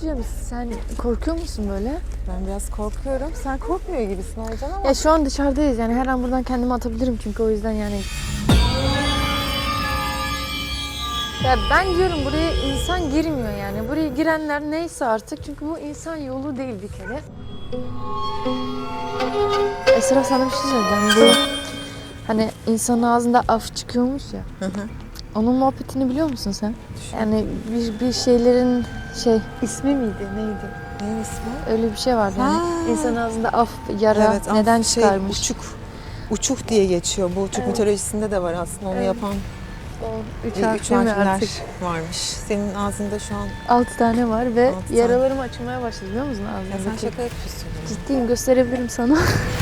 diyeceğim. Sen korkuyor musun böyle? Ben biraz korkuyorum. Sen korkmuyor gibisin Aycan ama. Ya şu an dışarıdayız yani her an buradan kendimi atabilirim çünkü o yüzden yani. Ya ben diyorum buraya insan girmiyor yani. Buraya girenler neyse artık çünkü bu insan yolu değil bir kere. Esra sana bir şey söyleyeceğim. Bu hani insanın ağzında af çıkıyormuş ya. Hı hı. Onun muhabbetini biliyor musun sen? Yani bir, bir şeylerin şey ismi miydi neydi? Neyin ismi? Öyle bir şey vardı yani. Ha. İnsanın ağzında af, yara ama neden şey, çıkarmış? Uçuk. Uçuk diye geçiyor. Bu Türk Evet. mitolojisinde de var aslında. Onu Evet. yapan O üç üç harfli mi harfler artık? varmış. Senin ağzında şu an Altı tane var ve Altı tane. yaralarım açılmaya başladı biliyor musun ya sen ağzımdaki? şaka yapıyorsun. Ciddiyim gösterebilirim sana.